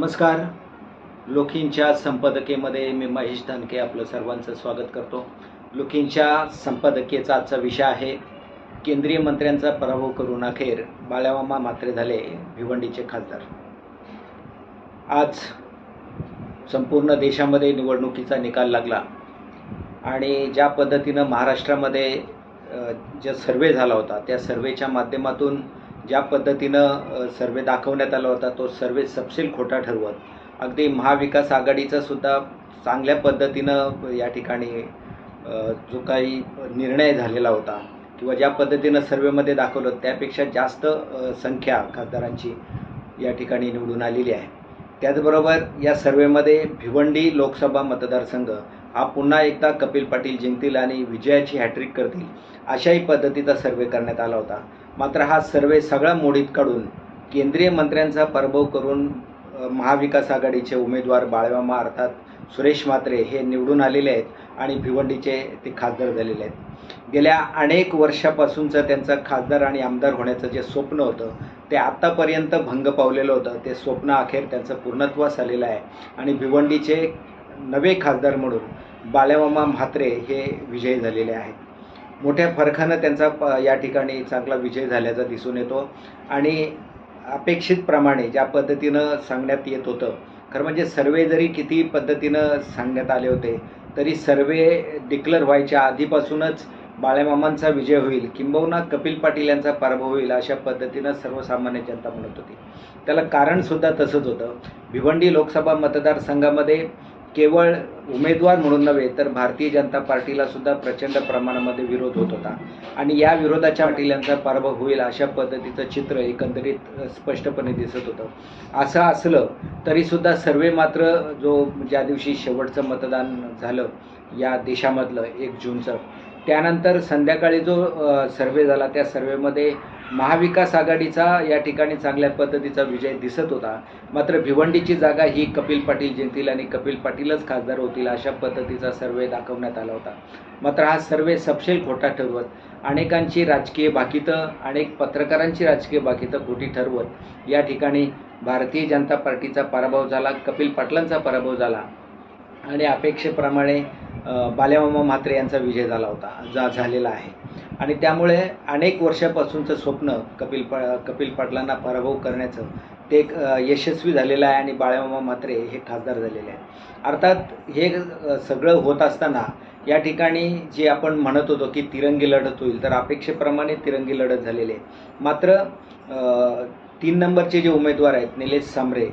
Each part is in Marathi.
नमस्कार. लोकींच्या संपादकीमध्ये मी महेश धानके आपलं सर्वांचं स्वागत करतो. लोकींच्या संपादकीयचा आजचा विषय आहे केंद्रीय मंत्र्यांचा पराभव करून अखेर बाळामामा मात्रे झाले भिवंडीचे खासदार. आज संपूर्ण देशामध्ये निवडणुकीचा निकाल लागला आणि ज्या पद्धतीनं महाराष्ट्रामध्ये जे सर्वे झाला होता त्या सर्वेच्या माध्यमातून ज्या पद्धतीनं सर्वे दाखवण्यात आला होता तो सर्वे सपशेल खोटा ठरवत. अगदी महाविकास आघाडीचा सुद्धा चांगल्या पद्धतीनं या ठिकाणी जो काही निर्णय झालेला होता किंवा ज्या पद्धतीनं सर्वेमध्ये दाखवलं त्यापेक्षा जास्त संख्या खासदारांची या ठिकाणी निवडून आलेली आहे. त्याचबरोबर या सर्वेमध्ये भिवंडी लोकसभा मतदारसंघ हा पुन्हा एकदा कपिल पाटील जिंकतील आणि विजयाची हॅट्रिक करतील अशाही पद्धतीचा सर्वे करण्यात आला होता. मात्र हा सर्वे सगळा मोडीत काढून केंद्रीय मंत्र्यांचा पराभव करून महाविकास आघाडीचे उमेदवार बाळवामा अर्थात सुरेश म्हात्रे हे निवडून आलेले आहेत आणि भिवंडीचे ते खासदार झालेले आहेत. गेल्या अनेक वर्षापासूनचं त्यांचं खासदार आणि आमदार होण्याचं जे स्वप्न होतं ते आत्तापर्यंत भंग पावलेलं होतं. ते स्वप्न अखेर त्यांचं पूर्णत्वास आलेलं आहे. आणि भिवंडीचे नवे खासदार म्हणून बाल्यामामा म्हात्रे हे विजयी झालेले आहेत. मोठ्या फरकानं त्यांचा प या ठिकाणी चांगला विजय झाल्याचा दिसून येतो आणि अपेक्षितप्रमाणे ज्या पद्धतीनं सांगण्यात येत होतं खरं म्हणजे सर्वे जरी किती पद्धतीनं सांगण्यात आले होते तरी सर्वे डिक्लेअर व्हायच्या आधीपासूनच बाळेमामांचा विजय होईल किंबहुना कपिल पाटील यांचा पराभव होईल अशा पद्धतीनं सर्वसामान्य जनता म्हणत होती. त्याला कारणसुद्धा तसंच होतं. भिवंडी लोकसभा मतदारसंघामध्ये केवळ उमेदवार म्हणून नव्हे तर भारतीय जनता पार्टीला सुद्धा प्रचंड प्रमाणामध्ये विरोध होत होता. आणि या विरोधाच्या पाटील यांचा पराभव होईल अशा पद्धतीचं चित्र एकंदरीत स्पष्टपणे दिसत होतं. असं असलं तरीसुद्धा सर्वे मात्र जो ज्या दिवशी शेवटचं मतदान झालं या देशामधलं एक जूनचं त्यानंतर संध्याकाळी जो सर्वे झाला त्या सर्वेमध्ये महाविकास आघाडीचा या ठिकाणी चांगल्या पद्धतीचा विजय दिसत होता. मात्र भिवंडीची जागा ही कपिल पाटील जिंकतील आणि कपिल पाटीलच खासदार होतील अशा पद्धतीचा सर्वे दाखवण्यात आला होता. मात्र हा सर्वे सपशेल खोटा ठरवत अनेकांची राजकीय बाकीतं अनेक पत्रकारांची राजकीय बाकीतं खोटी ठरवत या ठिकाणी भारतीय जनता पार्टीचा पराभव झाला कपिल पाटलांचा पराभव झाला. आणि अपेक्षेप्रमाणे बाल्यामामा म्हात्रे यांचा विजय झाला होता जा झालेला आहे. आणि त्यामुळे अनेक वर्षापासूनचं स्वप्न कपिल पा कपिल पाटलांना पराभव करण्याचं ते एक यशस्वी झालेलं आहे आणि बाळ्यामामा म्हात्रे हे खासदार झालेले आहे अर्थात हे सगळं होत असताना या ठिकाणी जे आपण म्हणत होतो की तिरंगी लढत होईल तर अपेक्षेप्रमाणे तिरंगी लढत झालेली आहे मात्र तीन नंबरचे जे उमेदवार आहेत निलेश सांबरे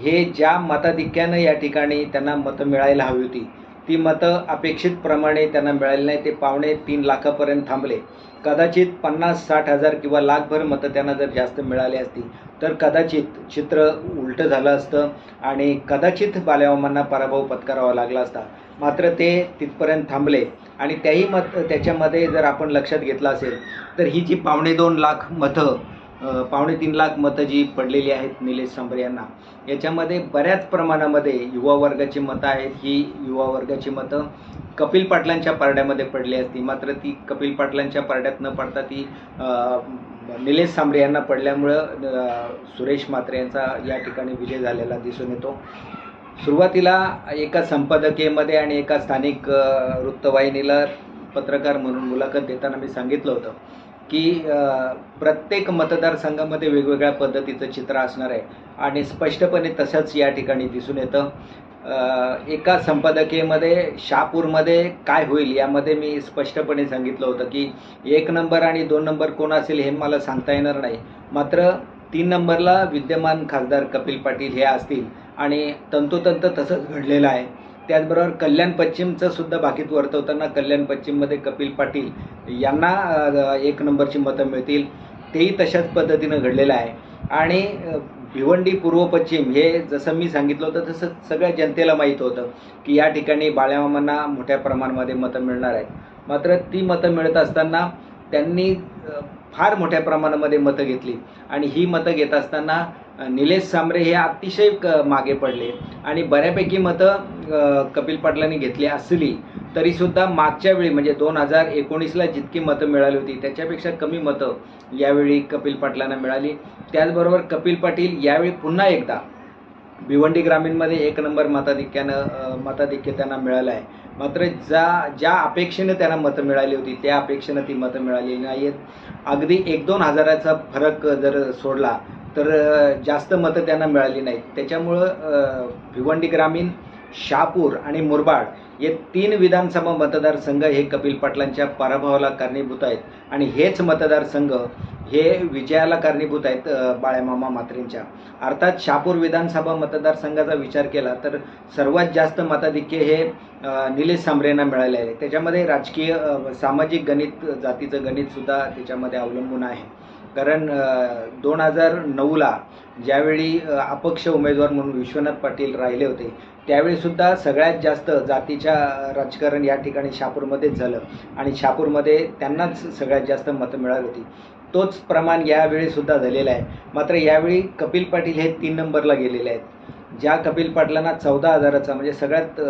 हे ज्या मताधिक्यानं या ठिकाणी त्यांना मतं मिळायला हवी होती ती मतं अपेक्षितप्रमाणे त्यांना मिळाली नाही. ते पावणे तीन लाखापर्यंत थांबले. कदाचित पन्नास साठ हजार किंवा लाखभर मतं त्यांना जर जास्त मिळाली असती तर कदाचित चित्र उलटं झालं असतं आणि कदाचित बाल्यावामांना पराभव पत्करावा लागला असता. मात्र ते तिथपर्यंत थांबले. आणि त्याही मत त्याच्यामध्ये जर आपण लक्षात घेतलं असेल तर ही जी पावणे दोन लाख मतं पावणे तीन लाख मतं जी पडलेली आहेत निलेश सांबर यांना. याच्यामध्ये बऱ्याच प्रमाणामध्ये युवा वर्गाची मतं आहेत. ही युवा वर्गाची मतं कपिल पाटलांच्या पारड्यामध्ये पडली असती. मात्र ती कपिल पाटलांच्या पारड्यात न पडता ती निलेश सांबरे यांना पडल्यामुळं सुरेश म्हात्रे यांचा या ठिकाणी विजय झालेला दिसून येतो. सुरुवातीला एका संपादकीयमध्ये आणि एका स्थानिक वृत्तवाहिनीला पत्रकार म्हणून मुलाखत देताना मी सांगितलं होतं. की प्रत्येक मतदारसंघामध्ये वेगवेगळ्या पद्धतीचं चित्र असणार आहे. आणि स्पष्टपणे तसंच या ठिकाणी दिसून येतं. एका संपादकीयमध्ये शहापूरमध्ये काय होईल यामध्ये मी स्पष्टपणे सांगितलं होतं की एक नंबर आणि दोन नंबर कोण असेल हे मला सांगता येणार नाही. मात्र तीन नंबरला विद्यमान खासदार कपिल पाटील हे असतील. आणि तंतोतंत तसंच घडलेलं आहे. त्याचबरोबर कल्याण पश्चिमचं सुद्धा बाकीत वर्तवताना कल्याण पश्चिममध्ये कपिल पाटील यांना एक नंबरची मतं मिळतील. तेही तशाच पद्धतीनं घडलेलं आहे. आणि भिवंडी पूर्व पश्चिम हे जसं मी सांगितलं होतं तसं सगळ्या जनतेला माहीत होतं की या ठिकाणी बाळ्यामामांना मोठ्या प्रमाणामध्ये मतं मिळणार आहेत. मात्र ती मतं मिळत असताना त्यांनी फार मोठ्या प्रमाणामध्ये मतं घेतली. आणि ही मतं घेत असताना निलेश सांबरे हे अतिशय क मागे पडले. आणि बऱ्यापैकी मतं कपिल पाटलांनी घेतली असली तरीसुद्धा मागच्या वेळी म्हणजे दोन हजार एकोणीसला जितकी मतं मिळाली होती त्याच्यापेक्षा कमी मतं यावेळी कपिल पाटलांना मिळाली. त्याचबरोबर कपिल पाटील यावेळी पुन्हा एकदा भिवंडी ग्रामीणमध्ये एक नंबर मताधिक्यानं मताधिक्य त्यांना मिळालं आहे मात्र ज्या ज्या अपेक्षेनं त्यांना मतं मिळाली होती त्या अपेक्षेनं ती मतं मिळालेली नाही आहेत अगदी एक दोन हजाराचा फरक जर सोडला तर जास्त मतं त्यांना मिळाली नाहीत. त्याच्यामुळं भिवंडी ग्रामीण शहापूर आणि मुरबाड हे तीन विधानसभा मतदारसंघ हे कपिल पाटलांच्या पराभवाला कारणीभूत आहेत. आणि हेच मतदारसंघ हे विजयाला कारणीभूत आहेत बाळ्यामामा मात्रेंच्या अर्थात शहापूर विधानसभा मतदारसंघाचा विचार केला तर सर्वात जास्त मताधिक्य हे निलेश सांबरेंना मिळाले आहे. त्याच्यामध्ये राजकीय सामाजिक गणित जातीचं गणितसुद्धा त्याच्यामध्ये अवलंबून आहे. कारण दोन हजार नऊला ज्यावेळी अपक्ष उमेदवार म्हणून विश्वनाथ पाटील राहिले होते त्यावेळीसुद्धा सगळ्यात जास्त जातीच्या राजकारण या ठिकाणी शहापूरमध्येच झालं. आणि शहापूरमध्ये त्यांनाच सगळ्यात जास्त मतं मिळाली होती. तोच प्रमाण यावेळीसुद्धा झालेला आहे. मात्र यावेळी कपिल पाटील हे तीन नंबरला गेलेले आहेत. ज्या कपिल पाटलांना चौदा हजाराचा म्हणजे सगळ्यात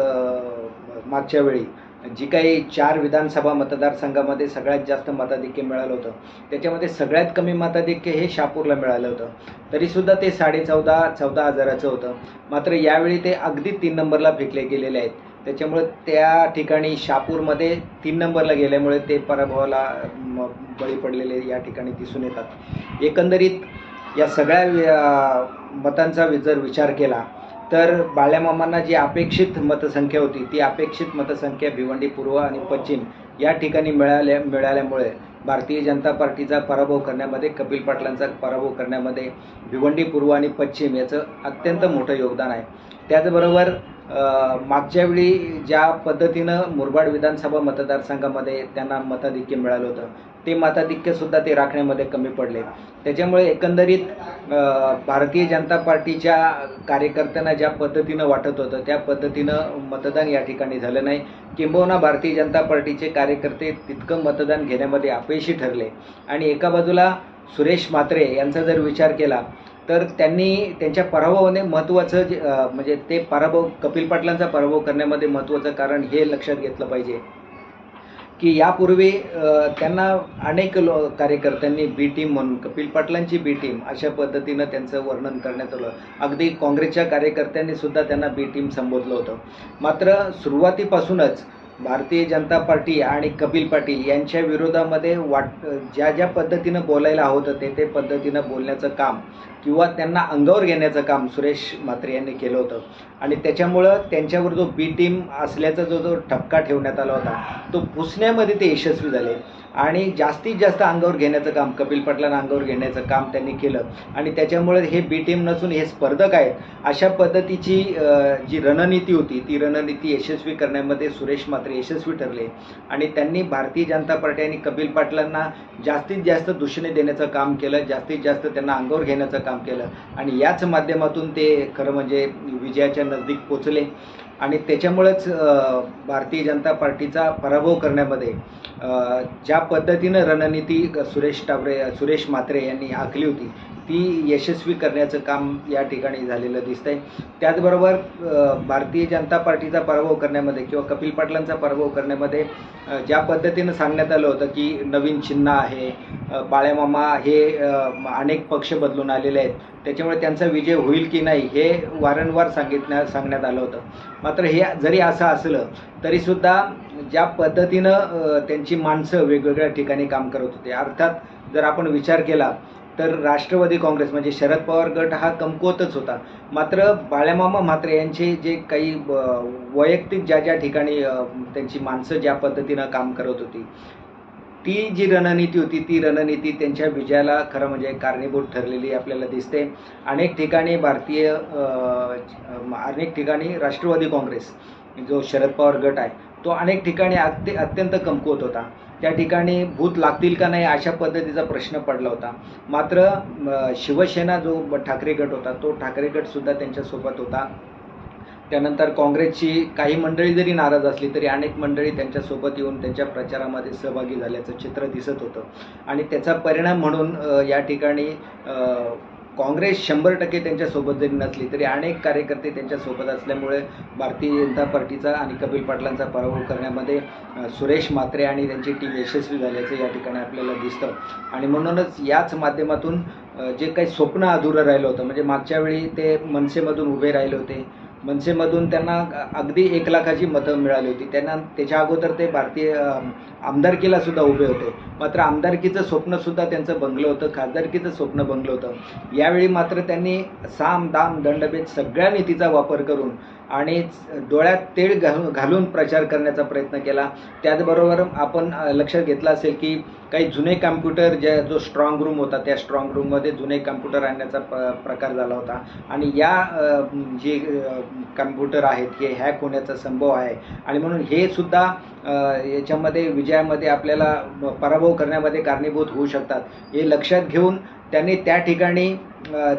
मागच्या वेळी जी काही चार विधानसभा मतदारसंघामध्ये सगळ्यात जास्त मताधिक्य मिळालं होतं. त्याच्यामध्ये सगळ्यात कमी मताधिक्य हे शापूरला मिळालं होतं. तरीसुद्धा ते साडे चौदा चौदा हजाराचं होतं. मात्र यावेळी ते अगदी तीन नंबरला फेकले गेलेले आहेत. त्याच्यामुळे त्या ठिकाणी शापूरमध्ये तीन नंबरला गेल्यामुळे ते पराभवाला बळी पडलेले या ठिकाणी दिसून येतात. एकंदरीत या सगळ्या मतांचा जर विचार केला तर बाळ्यामामांना जी अपेक्षित मतसंख्या होती ती अपेक्षित मतसंख्या भिवंडी पूर्व आणि पश्चिम या ठिकाणी मिळाल्या मिळाल्यामुळे भारतीय जनता पार्टीचा पराभव करण्यामध्ये कपिल पाटलांचा पराभव करण्यामध्ये भिवंडी पूर्व आणि पश्चिम याचं अत्यंत मोठं योगदान आहे. त्याचबरोबर मागच्या वेळी ज्या पद्धतीनं मुरबाड विधानसभा मतदारसंघामध्ये त्यांना मताधिक्य मिळालं होतं ते माताधिक्यसुद्धा ते राखण्यामध्ये कमी पडले. त्याच्यामुळे एकंदरीत भारतीय जनता पार्टीच्या कार्यकर्त्यांना ज्या पद्धतीनं वाटत होतं त्या पद्धतीनं मतदान या ठिकाणी झालं नाही. किंबहुना भारतीय जनता पार्टीचे कार्यकर्ते तितकं मतदान घेण्यामध्ये अपयशी ठरले. आणि एका बाजूला सुरेश म्हात्रे यांचा जर विचार केला तर त्यांनी त्यांच्या पराभवाने महत्त्वाचं म्हणजे ते पराभव कपिल पाटलांचा पराभव करण्यामध्ये महत्त्वाचं कारण हे लक्षात घेतलं पाहिजे. की यापूर्वी त्यांना अनेक लो कार्यकर्त्यांनी बी टीम म्हणून कपिल पाटलांची बी टीम अशा पद्धतीनं त्यांचं वर्णन करण्यात आलं. अगदी काँग्रेसच्या कार्यकर्त्यांनी सुद्धा त्यांना बी टीम संबोधलं होतं. मात्र सुरुवातीपासूनच भारतीय जनता पार्टी आणि कपिल पाटील यांच्या विरोधामध्ये वाट ज्या ज्या पद्धतीनं बोलायला हवं होतं ते ते पद्धतीनं बोलण्याचं काम किंवा त्यांना अंगावर घेण्याचं काम सुरेश म्हात्रे यांनी केलं होतं. आणि त्याच्यामुळं त्यांच्यावर जो बी टीम असल्याचा जो जो ठपका ठेवण्यात आला होता तो पुसण्यामध्ये ते यशस्वी झाले. आणि जास्तीत जास्त अंगावर घेण्याचं काम कपिल पाटलांना अंगावर घेण्याचं काम त्यांनी केलं. आणि त्याच्यामुळे हे बी टीम नसून हे स्पर्धक आहेत अशा पद्धतीची जी रणनीती होती ती रणनीती यशस्वी करण्यामध्ये सुरेश मात्र यशस्वी ठरले. आणि त्यांनी भारतीय जनता पार्टी आणि कपिल पाटलांना जास्तीत जास्त दूषणे देण्याचं काम केलं जास्तीत जास्त त्यांना अंगावर घेण्याचं काम केलं. आणि याच माध्यमातून ते खरं म्हणजे विजयाच्या नजदीक पोचले. आणि त्याच्यामुळेच भारतीय जनता पार्टीचा पराभव करण्यामध्ये ज्या पद्धतीनं रणनीती सुरेश टाबरे सुरेश म्हात्रे यांनी आखली होती ती यशस्वी करण्याचं काम या ठिकाणी झालेलं दिसतंय. त्याचबरोबर भारतीय जनता पार्टीचा पराभव करण्यामध्ये किंवा कपिल पाटलांचा पराभव करण्यामध्ये ज्या पद्धतीनं सांगण्यात आलं होतं की नवीन चिन्ह आहे बाळ्यामामा हे अनेक पक्ष बदलून आलेले आहेत त्याच्यामुळे त्यांचा विजय होईल की नाही हे वारंवार सांगितण्या सांगण्यात आलं होतं. मात्र हे जरी असं असलं तरीसुद्धा ज्या पद्धतीनं त्यांची माणसं वेगवेगळ्या ठिकाणी काम करत होते. अर्थात जर आपण विचार केला तर राष्ट्रवादी काँग्रेस म्हणजे शरद पवार गट हा कमकुवतच होता. मात्र बाळ्यामामा म्हात्रे यांचे जे काही वैयक्तिक ज्या ज्या ठिकाणी त्यांची माणसं ज्या पद्धतीनं काम करत होती ती जी रणनीती होती ती रणनीती त्यांच्या विजयाला खरं म्हणजे कारणीभूत ठरलेली आपल्याला दिसते. अनेक ठिकाणी भारतीय अनेक ठिकाणी राष्ट्रवादी काँग्रेस जो शरद पवार गट आहे तो अनेक ठिकाणी अत्य अत्यंत कमकुवत होता. त्या ठिकाणी भूत लागतील का नाही अशा पद्धतीचा प्रश्न पडला होता. मात्र शिवसेना जो ठाकरे गट होता तो ठाकरे गटसुद्धा त्यांच्यासोबत होता. त्यानंतर काँग्रेसची काही मंडळी जरी नाराज असली तरी अनेक मंडळी त्यांच्यासोबत येऊन त्यांच्या प्रचारामध्ये सहभागी झाल्याचं चित्र दिसत होतं. आणि त्याचा परिणाम म्हणून या ठिकाणी काँग्रेस शंभर टक्के त्यांच्यासोबत जरी नसली तरी अनेक कार्यकर्ते त्यांच्यासोबत असल्यामुळे भारतीय जनता पार्टीचा आणि कपिल पाटलांचा पराभव करण्यामध्ये सुरेश म्हात्रे आणि त्यांची टीम यशस्वी झाल्याचं या ठिकाणी आपल्याला दिसतं. आणि म्हणूनच याच माध्यमातून जे काही स्वप्न अधुरं राहिलं होतं म्हणजे मागच्या वेळी ते मनसेमधून उभे राहिले होते मनसेमधून त्यांना अगदी एक लाखाची मतं मिळाली होती. त्यांना त्याच्या अगोदर ते भारतीय आमदारकीला सुद्धा उभे होते. मात्र आमदारकीचं स्वप्नसुद्धा त्यांचं बंगलं होतं खासदारकीचं स्वप्न बंगलं होतं. यावेळी मात्र त्यांनी साम दाम दंडभेद सगळ्या नीतीचा वापर करून आणि डोळ्यात तेळ घालून घालून प्रचार करण्याचा प्रयत्न केला. त्याचबरोबर आपण लक्षात घेतलं असेल की काही जुने कॅम्प्युटर ज्या जो स्ट्रॉंग रूम होता त्या स्ट्रॉंग रूममध्ये जुने कॅम्प्युटर आणण्याचा प प्रकार झाला होता. आणि या जे कॅम्प्युटर आहेत हे हॅक होण्याचा संभव आहे. आणि म्हणून हे सुद्धा याच्यामध्ये विजयामध्ये आपल्याला पराभव करण्यामध्ये कारणीभूत होऊ शकतात. हे लक्षात घेऊन त्यांनी त्या ठिकाणी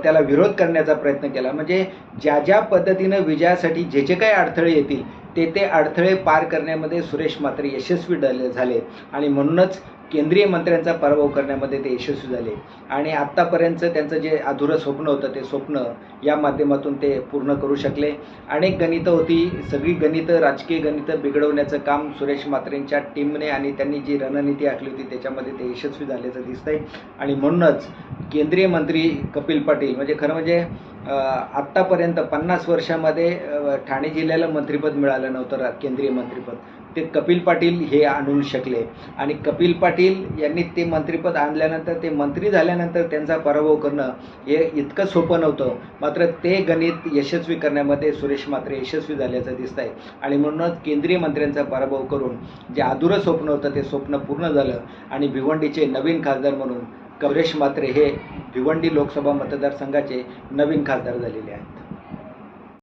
त्याला विरोध करण्याचा प्रयत्न केला. म्हणजे ज्या ज्या पद्धतीनं विजयासाठी जे जे काही अडथळे येतील ते ते अडथळे पार करण्यामध्ये सुरेश मात्र यशस्वी झाले झाले. आणि म्हणूनच केंद्रीय मंत्र्यांचा पराभव करण्यामध्ये ते यशस्वी झाले. आणि आत्तापर्यंतचं त्यांचं जे अधुरं स्वप्न होतं ते स्वप्न या माध्यमातून ते पूर्ण करू शकले. अनेक गणितं होती सगळी गणितं राजकीय गणितं बिघडवण्याचं काम सुरेश म्हात्रेंच्या टीमने आणि त्यांनी जी रणनीती आखली होती त्याच्यामध्ये ते यशस्वी झाल्याचं दिसतंय. आणि म्हणूनच केंद्रीय मंत्री कपिल पाटील म्हणजे खरं म्हणजे आत्तापर्यंत पन्नास वर्षामध्ये ठाणे जिल्ह्याला मंत्रिपद मिळालं नव्हतं केंद्रीय मंत्रिपद. ते कपिल पाटील हे आणून शकले. आणि कपिल पाटील यांनी ते मंत्रिपद आणल्यानंतर ते मंत्री झाल्यानंतर त्यांचा पराभव करणं हे इतकं सोपं नव्हतं. मात्र ते गणित यशस्वी करण्यामध्ये सुरेश मात्रे यशस्वी झाल्याचं दिसत आहे आणि म्हणूनच केंद्रीय मंत्र्यांचा पराभव करून जे अधुरं स्वप्न होतं ते स्वप्न पूर्ण झालं. आणि भिवंडीचे नवीन खासदार म्हणून कवरेश मात्रे हे भिवंडी लोकसभा मतदारसंघाचे नवीन खासदार झालेले आहेत.